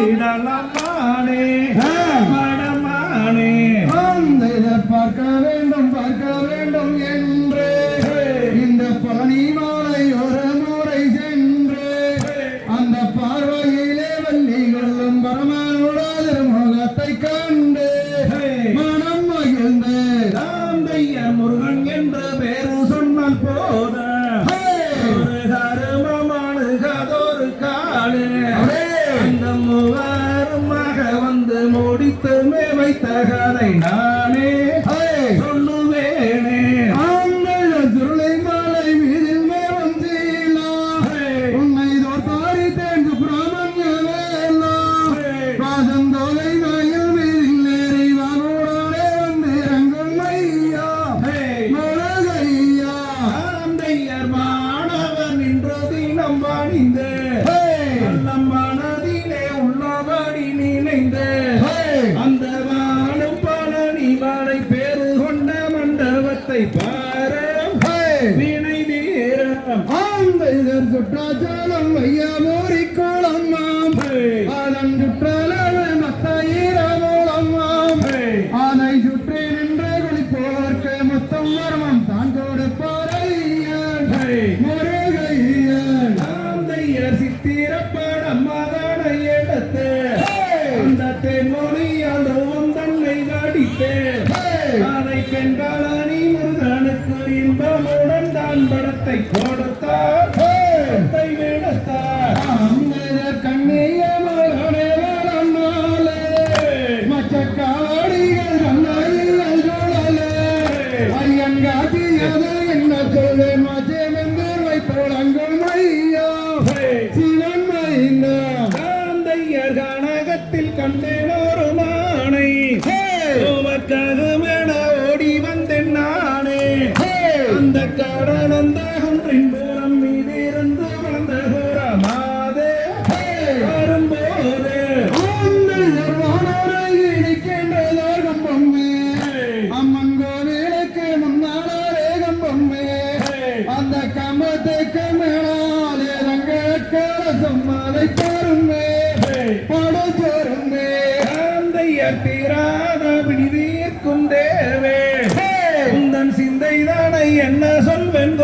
விடலமானே மடமானே. பாதம் சுற்றாச்சாலம் ஐயா மோரி கோலம் மாம். பாதம் சுற்றாலவே மத்தாயிர மூலம் மாம் ஆனை சுற்றி நின்று குளிப்போர்க்கு முத்தம் மர்மம். தான் கொடுப்பார் முருகையன் சித்திரப்பாடு அம்மாதான இடத்து அந்த தென்மொழி அதுவும் தன்னை வாடித்தே. ஆனை பெண்பாளானி முருகனுக்கு இன்பமுடன் தான் படத்தை கொடுத்தார் தேசம் மாலை பாருமே படுஜருமே ஆந்தைய தீராத விடுவிக்கும் தேவே. உந்தன் சிந்தைதானை என்ன சொல்வென்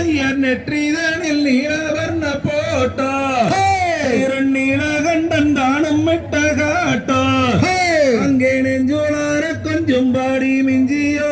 ஐயர் நெற்றிதனில் நீலவர்ண போட்டா. திருநீல கண்டன் தானம் விட்ட காட்டா. அங்கே நெஞ்சோளார கொஞ்சம் பாடி மிஞ்சியோ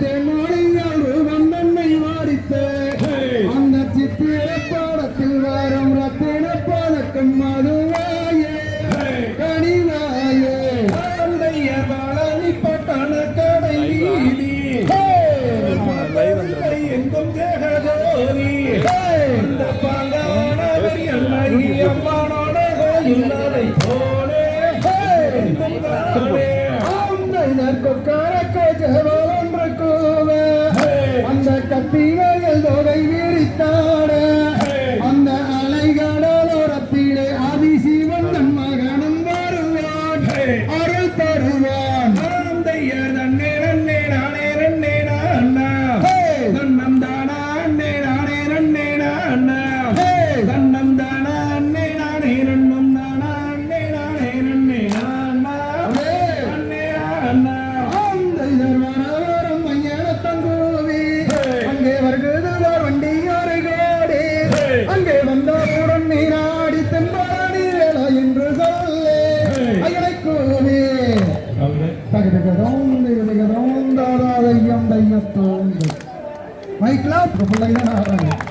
சித்தே மாலையால் ரூபம் நன்மை வாரித்த அந்த சித்திர பாடத்தில் வாரம் ரத்தின பாதக்கம் மதுவாயே. கனிவாயே. அந்தைய பழனி பட்டண கடை எங்கும் தேகதோரி அந்த பங்கானவர் கோவ அந்த கத்தி こんだけだな